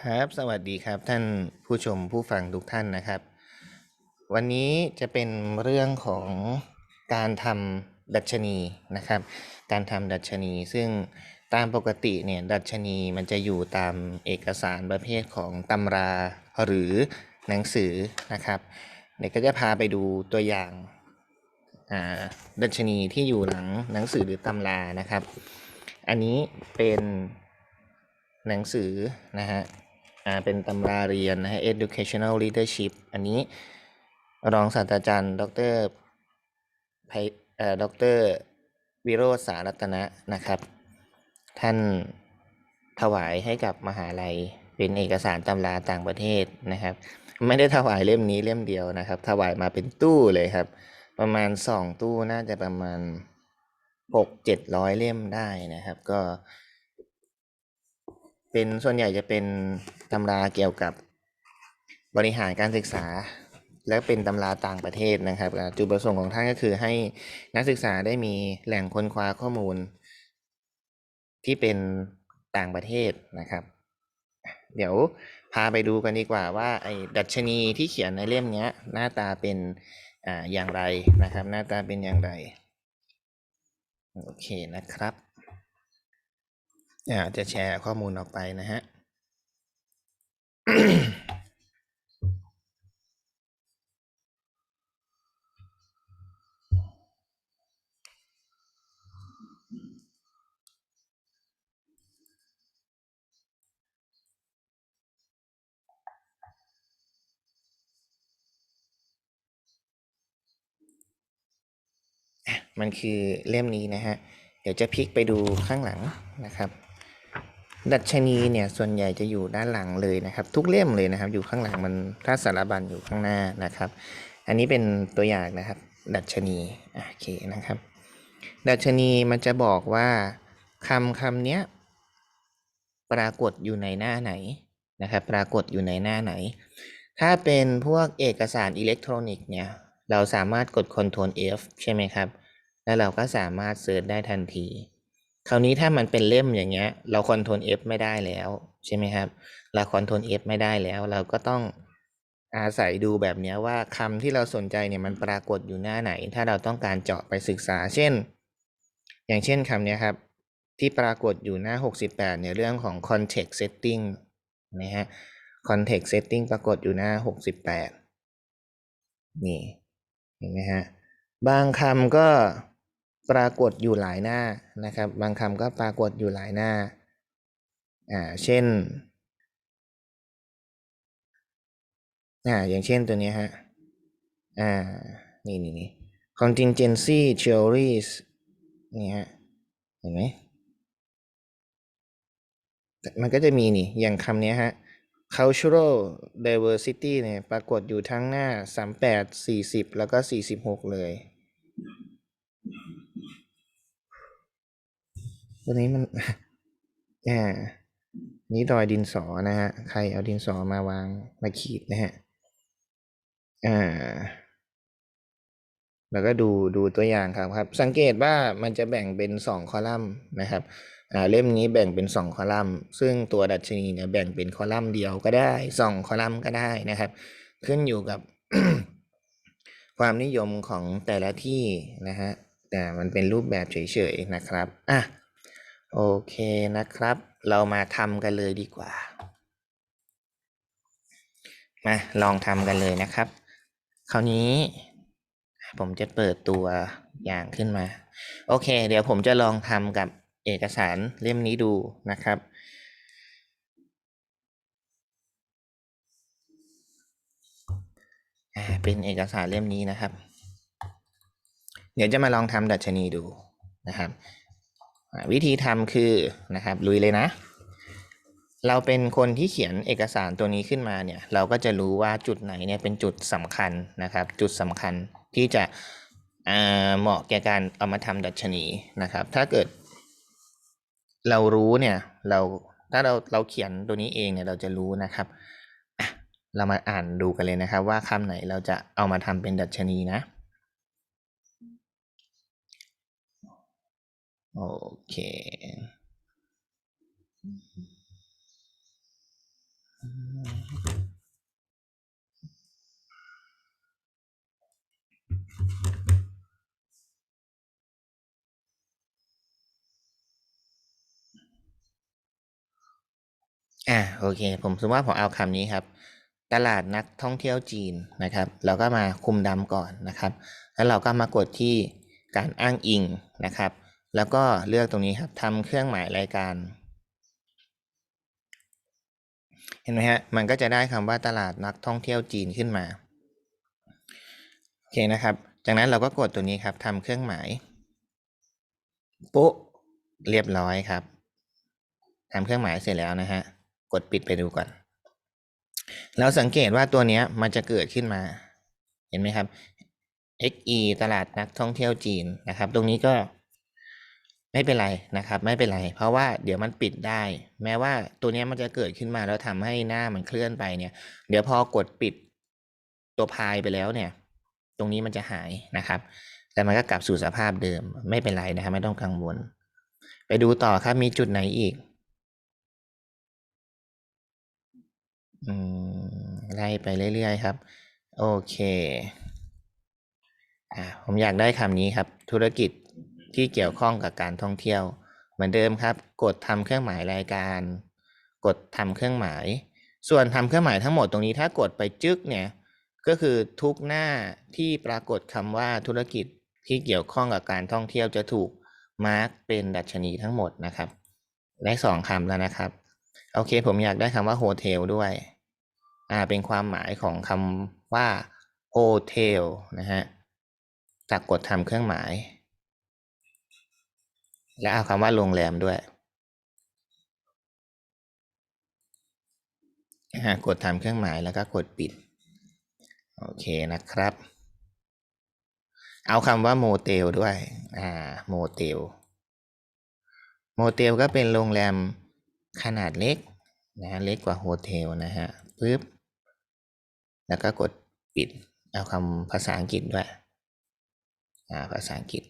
ครับ สวัสดีครับท่านผู้ชมผู้ฟังทุกท่านนะครับ วันนี้จะเป็นเรื่องของการทำดัชนีนะครับ การทำดัชนี ซึ่งตามปกติเนี่ยดัชนีมันจะอยู่ตามเอกสารประเภทของตำราหรือหนังสือนะครับเดี๋ยวก็จะพาไปดูตัวอย่างาดัชนีที่อยู่หลังหนังสือหรือตำรานะครับ อันนี้เป็น หนังสือนะฮะอ่าเป็นตำราเรียนนะฮะ educational leadership อันนี้รองศาสตราจารย์ ดรไพเอ่อดรวิโรจน์สารัตนะนะครับ ท่านถวายให้กับมหาลัยเป็นเอกสารตำราต่างประเทศนะครับ ไม่ได้ถวายเล่มนี้เล่มเดียวนะครับ ถวายมาเป็นตู้เลยครับ ประมาณสองตู้น่าจะประมาณหกเจ็ดร้อยเล่มได้นะครับ ก็ เป็นส่วนใหญ่จะเป็นตำราเกี่ยวกับบริหารการศึกษา และเป็นตำราต่างประเทศนะครับ จุดประสงค์ของท่านก็คือให้นักศึกษาได้มีแหล่งค้นคว้าข้อมูล ที่เป็นต่างประเทศนะครับ เดี๋ยวพาไปดูกันดีกว่าว่าไอ้ดัชนีที่เขียนในเล่มนี้หน้าตาเป็นอ่าอย่างไรนะครับ หน้าตาเป็นอย่างไร โอเคนะครับ อ่าจะแชร์ข้อมูลออกไปนะฮะมันคือเล่มนี้นะฮะ เดี๋ยวจะพลิกไปดูข้างหลังนะครับ ดัชนีเนี่ยส่วนใหญ่จะอยู่ด้านหลังเลยนะครับ ทุกเล่มเลยนะครับ อยู่ข้างหลังมันถ้าสารบัญอยู่ข้างหน้านะครับ อันนี้เป็นตัวอย่างนะครับ ดัชนีโอเคนะครับ ดัชนีมันจะบอกว่าคำคำเนี้ยปรากฏอยู่ในหน้าไหนนะครับ ปรากฏอยู่ในหน้าไหน ถ้าเป็นพวกเอกสารอิเล็กทรอนิกส์เนี่ยเราสามารถกด Ctrl F ใช่ไหมครับ แล้วเราก็สามารถเสิร์ชได้ทันที คราวนี้ถ้ามันเป็นเล่มอย่างเงี้ย เรา Ctrl F ไม่ได้แล้วใช่ไหมครับ เรา Ctrl F ไม่ได้แล้ว เราก็ต้องอาศัยดูแบบเนี้ยว่าคำที่เราสนใจเนี่ยมันปรากฏอยู่หน้าไหน ถ้าเราต้องการเจาะไปศึกษา เช่น อย่างเช่นคำเนี้ยครับ ที่ปรากฏอยู่หน้า 68เนี่ยเรื่องของ context setting นะฮะ context setting ปรากฏอยู่หน้า 68 นี่เห็นไหมฮะ บางคำก็ ปรากฏอยู่หลายหน้านะครับ บางคำก็ปรากฏอยู่หลายหน้าอ่าเช่นอ่าอย่างเช่นตัวนี้ฮะอ่านี่นี่นี่ contingency theories นี่ฮะเห็นไหมมันก็จะมีนี่ อย่างคำนี้ฮะ cultural diversity เนี่ยปรากฏอยู่ทั้งหน้า 38 40 แล้วก็ 46 เลย ตัวนี้มันอ่านี่รอยดินสอนะฮะ ใครเอาดินสอมาวางมาขีดนะฮะ อ่า แล้วก็ดูดูตัวอย่างครับครับ สังเกตว่ามันจะแบ่งเป็นสองคอลัมน์นะครับ อ่า เล่มนี้แบ่งเป็นสองคอลัมน์ ซึ่งตัวดัชนีเนี่ยแบ่งเป็นคอลัมน์เดียวก็ได้สองคอลัมน์ก็ได้นะครับ ขึ้นอยู่กับความนิยมของแต่ละที่นะฮะ แต่มันเป็นรูปแบบเฉยๆนะครับ อะ โอเคนะครับ เรามาทำกันเลยดีกว่า มาลองทำกันเลยนะครับ คราวนี้ ผมจะเปิดตัวอย่างขึ้นมา โอเค เดี๋ยวผมจะลองทำกับเอกสารเล่มนี้ดูนะครับ เป็นเอกสารเล่มนี้นะครับ เดี๋ยวจะมาลองทำดัชนีดูนะครับ วิธีทำคือนะครับลุยเลยนะ เราเป็นคนที่เขียนเอกสารตัวนี้ขึ้นมาเนี่ยเราก็จะรู้ว่าจุดไหนเนี่ยเป็นจุดสำคัญนะครับ จุดสำคัญที่จะเหมาะแก่การเอามาทำดัชนีนะครับ ถ้าเกิด เรารู้เนี่ยเราถ้าเราเราเขียนตัวนี้เองเนี่ยเราจะรู้นะครับ เรามาอ่านดูกันเลยนะครับ ว่าคำไหนเราจะเอามาทำเป็นดัชนีนะ โอเค อะโอเค ผมสมมติว่าผมเอาคำนี้ครับ ตลาดนักท่องเที่ยวจีนนะครับ เราก็มาคุมดำก่อนนะครับ แล้วเราก็มากดที่การอ้างอิงนะครับ แล้วก็เลือกตรงนี้ครับทำเครื่องหมายรายการ เห็นไหมฮะ มันก็จะได้คำว่าตลาดนักท่องเที่ยวจีนขึ้นมา โอเคนะครับ จากนั้นเราก็กดตัวนี้ครับทำเครื่องหมาย ปุ๊เรียบร้อยครับทำเครื่องหมายเสร็จแล้วนะฮะ กดปิดไปดูก่อน เราสังเกตว่าตัวนี้มันจะเกิดขึ้นมา เห็นไหมครับ XE ตลาดนักท่องเที่ยวจีนนะครับ ตรงนี้ก็ ไม่เป็นไรนะครับไม่เป็นไร เพราะว่าเดี๋ยวมันปิดได้ แม้ว่าตัวนี้มันจะเกิดขึ้นมาแล้วทำให้หน้ามันเคลื่อนไปเนี่ย เดี๋ยวพอกดปิดตัวพายไปแล้วเนี่ย ตรงนี้มันจะหายนะครับ แต่มันก็กลับสู่สภาพเดิมไม่เป็นไรนะครับ ไม่ต้องกังวล ไปดูต่อครับมีจุดไหนอีกอืมไล่ไปเรื่อยๆครับ โอเคอ่าผมอยากได้คำนี้ครับ ธุรกิจ ที่เกี่ยวข้องกับการท่องเที่ยว เหมือนเดิมครับ กดทำเครื่องหมายรายการ กดทำเครื่องหมาย ส่วนทำเครื่องหมายทั้งหมดตรงนี้ถ้ากดไปจึ๊กเนี่ยก็คือทุกหน้าที่ปรากฏคำว่าธุรกิจที่เกี่ยวข้องกับการท่องเที่ยวจะถูกมาร์กเป็นดัชนีทั้งหมดนะครับได้สองคำแล้วนะครับ โอเคผมอยากได้คำว่าโฮเทลด้วยอ่าเป็นความหมายของคำว่าโฮเทลนะฮะจากกดทำเครื่องหมาย และเอาคำว่าโรงแรมด้วยกดทำเครื่องหมายแล้วก็กดปิด โอเคนะครับ เอาคำว่าโมเตลด้วย อ่าโมเตลโมเตลก็เป็นโรงแรมขนาดเล็กนะเล็กกว่าโฮเทลนะฮะปึ๊บ แล้วก็กดปิด เอาคำภาษาอังกฤษด้วย อ่า ภาษาอังกฤษ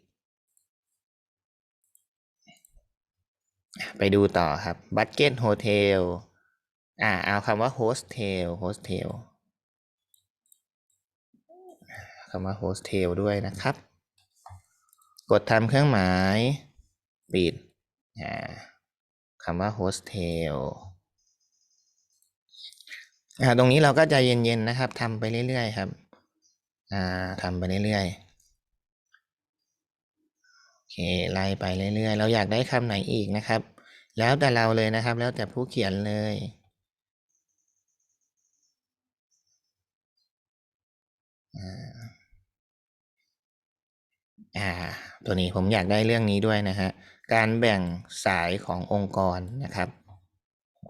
ไปดูต่อครับบัตเก็ตโฮเทลอ่าเอาคำว่าโฮสเทลโฮสเทลคำว่าโฮสเทลด้วยนะครับ กดทำเครื่องหมาย ปิดอ่าคำว่าโฮสเทลอ่าตรงนี้เราก็ใจเย็นๆนะครับทำไปเรื่อยๆครับอ่าทำไปเรื่อยๆ อเคไล่ไปเรื่อยๆ เราอยากได้คำไหนอีกนะครับ แล้วแต่เราเลยนะครับ แล้วแต่ผู้เขียนเลย อ่า อ่า ตัวนี้ผมอยากได้เรื่องนี้ด้วยนะฮะ การแบ่งสายขององค์กรนะครับ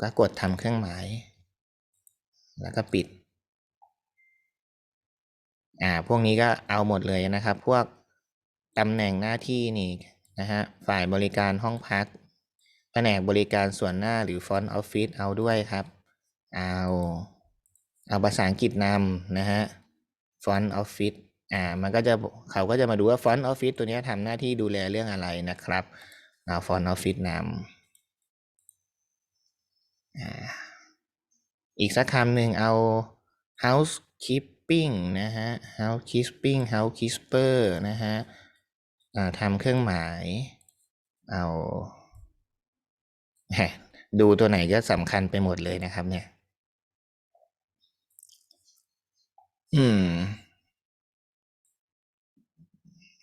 ก็กดทำเครื่องหมาย แล้วก็ปิด อ่า พวกนี้ก็เอาหมดเลยนะครับ พวก ตำแหน่งหน้าที่นี่นะฮะฝ่ายบริการห้องพัก แผนกบริการส่วนหน้าหรือฟอนต์ออฟฟิศเอาด้วยครับ เอาเอาภาษาอังกฤษนำนะฮะฟอนต์ออฟฟิศอ่ามันก็จะเขาก็จะมาดูว่าฟอนต์ออฟฟิศตัวนี้ทำหน้าที่ดูแลเรื่องอะไรนะครับเอาฟอนต์ออฟฟิศนำอ่าอีกสักคำหนึ่งเอา housekeeping นะฮะ housekeeping housekeeper นะฮะ ทำเครื่องหมาย เอาดูตัวไหนก็สำคัญไปหมดเลยนะครับ เนี่ย อืม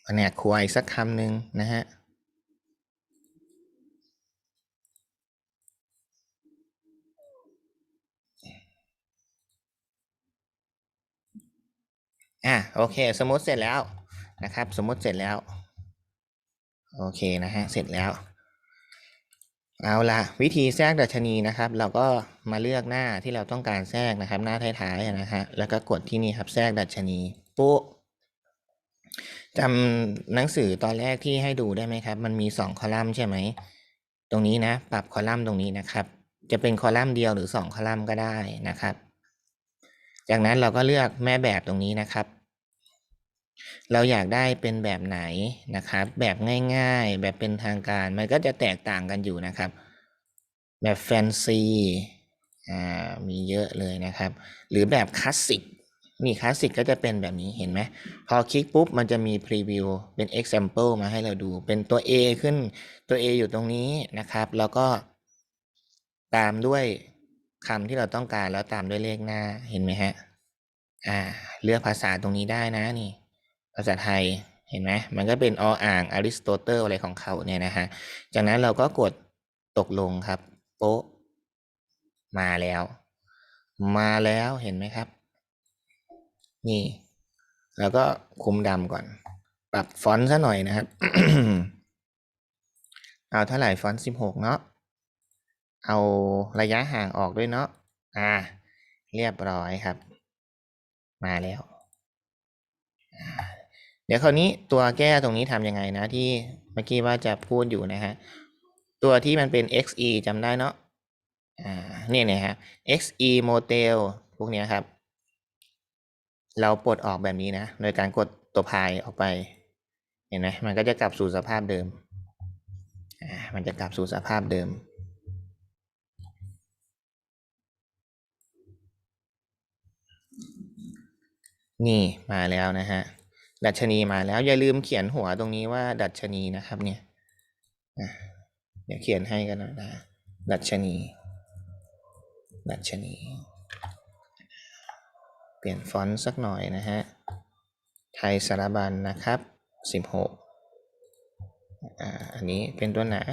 แผนกครัวอีกสักคำหนึ่งนะฮะอะโอเค สมมติเสร็จแล้วนะครับ สมมติเสร็จแล้ว โอเคนะฮะ เสร็จแล้ว เอาละวิธีแทรกดัชนีนะครับ เราก็มาเลือกหน้าที่เราต้องการแทรกนะครับ หน้าท้ายๆนะฮะ แล้วก็กดที่นี่ครับแทรกดัชนีปุ๊จำหนังสือตอนแรกที่ให้ดูได้ไหมครับ มันมีสองคอลัมน์ใช่ไหม ตรงนี้นะ ปรับคอลัมน์ตรงนี้นะครับ จะเป็นคอลัมน์เดียวหรือสองคอลัมน์ก็ได้นะครับ จากนั้นเราก็เลือกแม่แบบตรงนี้นะครับ เราอยากได้เป็นแบบไหนนะครับ แบบง่ายๆ แบบเป็นทางการ มันก็จะแตกต่างกันอยู่นะครับ แบบแฟนซีอ่ามีเยอะเลยนะครับ หรือแบบคลาสสิกนี่คลาสสิกก็จะเป็นแบบนี้เห็นไหมพอคลิกปุ๊บมันจะมีพรีวิวเป็น example มาให้เราดู เป็นตัว A ขึ้นตัว A อยู่ตรงนี้นะครับ แล้วก็ตามด้วยคำที่เราต้องการแล้วตามด้วยเลขหน้าเห็นไหมฮะอ่าเลือกภาษาตรงนี้ได้นะนี่ ภาษาไทยเห็นไหมมันก็เป็นออ่างอริสโตเติลอะไรของเขาเนี่ยนะฮะจากนั้นเราก็กดตกลงครับโป๊ะมาแล้ว มาแล้วเห็นไหมครับ นี่ แล้วก็คุมดำก่อน ปรับฟอนต์ซะหน่อยนะครับ เอาเท่าไหร่ฟอนต์สิบหกเนาะเอาระยะห่างออกด้วยเนาะอ่า เรียบร้อยครับ มาแล้ว เดี๋ยวคราวนี้ตัวแก้ตรงนี้ทำยังไงนะที่เมื่อกี้ว่าจะพูดอยู่นะฮะ ตัวที่มันเป็น xe จำได้เนาะ อ่า เนี่ยเนี่ยฮะ xe model พวกเนี้ยครับ เราปลดออกแบบนี้นะ โดยการกดตัวพายออกไป เห็นไหมมันก็จะกลับสู่สภาพเดิม อ่า มันจะกลับสู่สภาพเดิมนี่มาแล้วนะฮะ ดัชนีมาแล้วอย่าลืมเขียนหัวตรงนี้ว่า ดัชนีนะครับ เนี่ยเดี๋ยวเขียนให้กันหน่อยนะ ดัชนี ดัชนี เปลี่ยนฟอนต์สักหน่อยนะฮะ ไทยสารบัญนะครับสิบหกอ่าอันนี้เป็นตัวหนา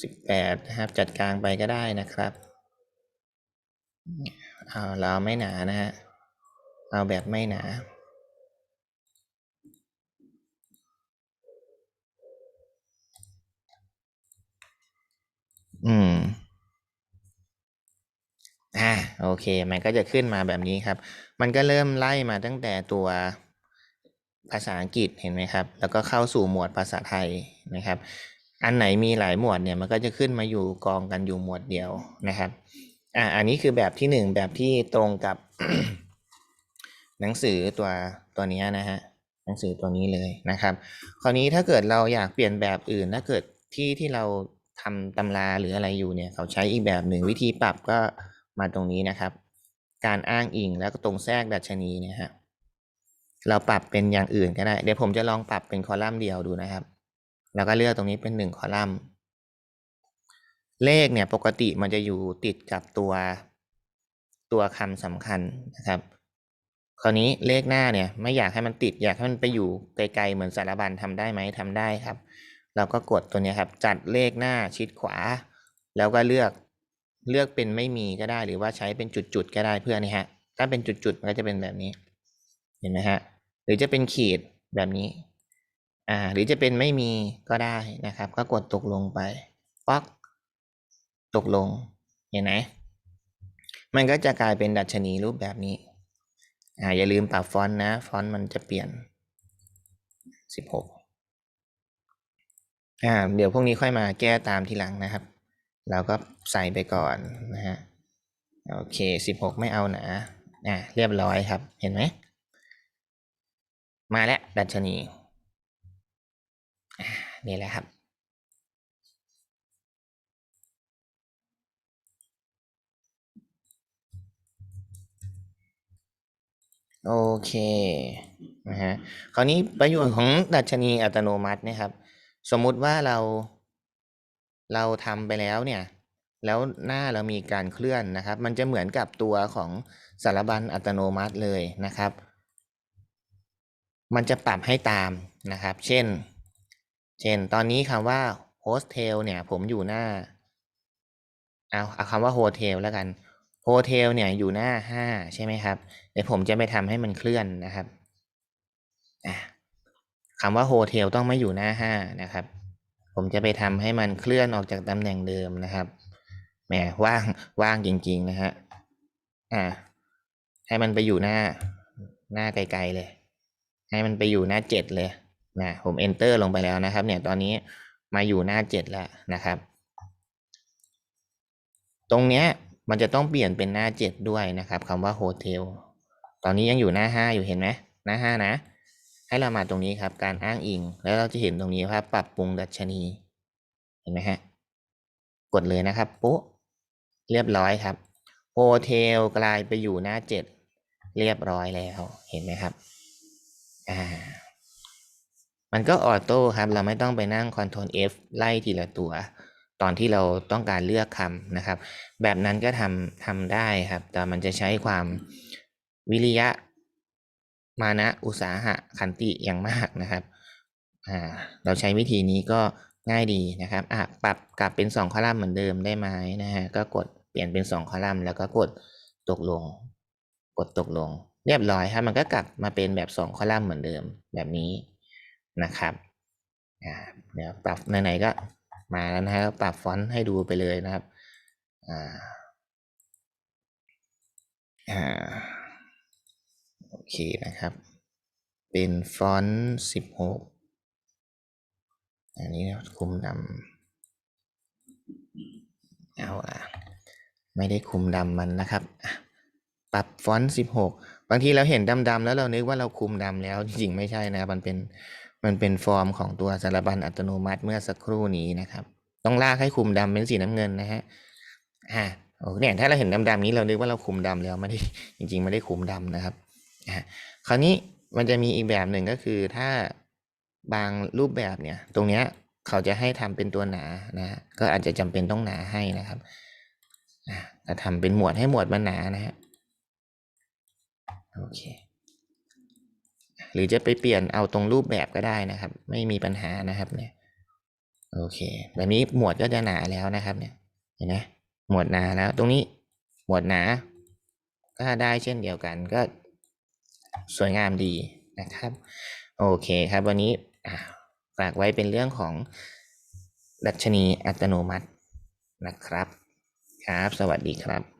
สิบแปดนะครับ จัดกลางไปก็ได้นะครับเอาเราไม่หนานะฮะ เอาแบบไม่หนา อืม อ่าโอเค มันก็จะขึ้นมาแบบนี้ครับ มันก็เริ่มไล่มาตั้งแต่ตัวภาษาอังกฤษเห็นไหมครับ แล้วก็เข้าสู่หมวดภาษาไทยนะครับ อันไหนมีหลายหมวดเนี่ยมันก็จะขึ้นมาอยู่กองกันอยู่หมวดเดียวนะครับ อ่าอันนี้คือแบบที่หนึ่งแบบที่ตรงกับ หนังสือตัวตัวนี้นะฮะหนังสือตัวนี้เลยนะครับ คราวนี้ถ้าเกิดเราอยากเปลี่ยนแบบอื่นถ้าเกิดที่ที่เรา ทำตำราหรืออะไรอยู่เนี่ยเขาใช้อีกแบบหนึ่งวิธีปรับก็มาตรงนี้นะครับ การอ้างอิงแล้วก็ตรงแทรกดัชนีเนี่ยฮะเราปรับเป็นอย่างอื่นก็ได้ เดี๋ยวผมจะลองปรับเป็นคอลัมน์เดียวดูนะครับ แล้วก็เลือกตรงนี้เป็นหนึ่งคอลัมน์ เลขเนี่ยปกติมันจะอยู่ติดกับตัวตัวคำสำคัญนะครับ คราวนี้เลขหน้าเนี่ยไม่อยากให้มันติดอยากให้มันไปอยู่ไกลๆเหมือนสารบัญทำได้ไหมทำได้ครับ เราก็กดตัวนี้ครับ จัดเลขหน้าชิดขวา แล้วก็เลือกเลือกเป็นไม่มีก็ได้ หรือว่าใช้เป็นจุดๆก็ได้เพื่อนี่ฮะ ถ้าเป็นจุดๆมันก็จะเป็นแบบนี้ เห็นไหมฮะ หรือจะเป็นขีดแบบนี้ อ่า หรือจะเป็นไม่มีก็ได้นะครับ ก็กดตกลงไปป๊อกตกลง เห็นไหมมันก็จะกลายเป็นดัชนีรูปแบบนี้ อ่า อย่าลืมปรับฟอนต์นะ ฟอนต์มันจะเปลี่ยนสิบหก อ่าเดี๋ยวพวกนี้ค่อยมาแก้ตามทีหลังนะครับเราก็ใส่ไปก่อนนะฮะโอเคสิบหกไม่เอาหนาอ่าเรียบร้อยครับเห็นไหมมาแล้วดัชนีอ่านี่แหละครับโอเคนะฮะคราวนี้ประโยชน์ของดัชนีอัตโนมัตินะครับ สมมุติว่าเรา เราทำไปแล้วเนี่ย แล้วหน้าเรามีการเคลื่อนนะครับ มันจะเหมือนกับตัวของสารบัญอัตโนมัติเลยนะครับ มันจะปรับให้ตามนะครับ เช่น เช่น ตอนนี้คำว่า hostel เนี่ย ผมอยู่หน้า เอาเอาคำว่า hotel แล้วกัน hotel เนี่ยอยู่หน้าห้าใช่ไหมครับ เดี๋ยวผมจะไปทำให้มันเคลื่อนนะครับ อะ คำว่า hotel ต้องไม่อยู่หน้าห้านะครับ ผมจะไปทำให้มันเคลื่อนออกจากตำแหน่งเดิมนะครับแหมว่างว่างจริง ๆ นะฮะอ่าให้มันไปอยู่หน้าหน้าไกลๆเลย ให้มันไปอยู่หน้าเจ็ดเลยนะผม enter ลงไปแล้วนะครับ เนี่ยตอนนี้มาอยู่หน้าเจ็ดแล้วนะครับ ตรงเนี้ยมันจะต้องเปลี่ยนเป็นหน้าเจ็ดด้วยนะครับคำว่าโฮเทลตอนนี้ยังอยู่หน้าห้าอยู่เห็นไหมหน้าห้านะ ให้เรามาตรงนี้ครับ การอ้างอิง แล้วเราจะเห็นตรงนี้ครับปรับปรุงดัชนี เห็นไหมฮะ กดเลยนะครับ ปุ๊เรียบร้อยครับโฮเทลกลายไปอยู่หน้าเจ็ดเรียบร้อยแล้ว เห็นไหมครับ อ่า มันก็ออโต้ครับ เราไม่ต้องไปนั่ง Ctrl F ไล่ทีละตัว ตอนที่เราต้องการเลือกคำนะครับ แบบนั้นก็ทำทำได้ครับ แต่มันจะใช้ความวิริยะ มานะอุตสาหะขันติอย่างมากนะครับอ่าเราใช้วิธีนี้ก็ง่ายดีนะครับอะปรับกลับเป็นสองคอลัมน์เหมือนเดิมได้ไหมนะฮะก็กดเปลี่ยนเป็นสองคอลัมน์แล้วก็กดตกลง กดตกลง เรียบร้อยครับมันก็กลับมาเป็นแบบสองคอลัมน์เหมือนเดิมแบบนี้นะครับอ่าเดี๋ยวปรับไหนๆก็มาแล้วนะฮะปรับฟอนต์ให้ดูไปเลยนะครับอ่าอ่า โอเคนะครับ เป็นฟอนต์สิบหกอันนี้คุมดำเอาอะไม่ได้คุมดำมันนะครับปรับฟอนต์สิบหกบางทีเราเห็นดำๆแล้วเรานึกว่าเราคุมดำแล้วจริงๆไม่ใช่นะมันเป็นมันเป็นฟอร์มของตัวสารบัญอัตโนมัติเมื่อสักครู่นี้นะครับ ต้องลากให้คุมดำเป็นสีน้ำเงินนะฮะอ่าโอ้เนี่ยถ้าเราเห็นดำๆนี้เรานึกว่าเราคุมดำแล้วไม่ได้จริง ๆ ไม่ได้คุมดำนะครับ อะคราวนี้มันจะมีอีกแบบหนึ่งก็คือถ้าบางรูปแบบเนี่ย ตรงเนี้ยเขาจะให้ทำเป็นตัวหนานะ ก็อาจจะจำเป็นต้องหนาให้นะครับอะก็ทำเป็นหมวดให้หมวดมันหนานะฮะโอเค หรือจะไปเปลี่ยนเอาตรงรูปแบบก็ได้นะครับ ไม่มีปัญหานะครับเนี่ย โอเค แบบนี้หมวดก็จะหนาแล้วนะครับ เนี่ย เห็นไหมหมวดหนาแล้ว ตรงนี้หมวดหนา ก็ได้เช่นเดียวกันก็ สวยงามดีนะครับ โอเคครับวันนี้ฝากไว้เป็นเรื่องของดัชนีอัตโนมัตินะครับ ครับ สวัสดีครับ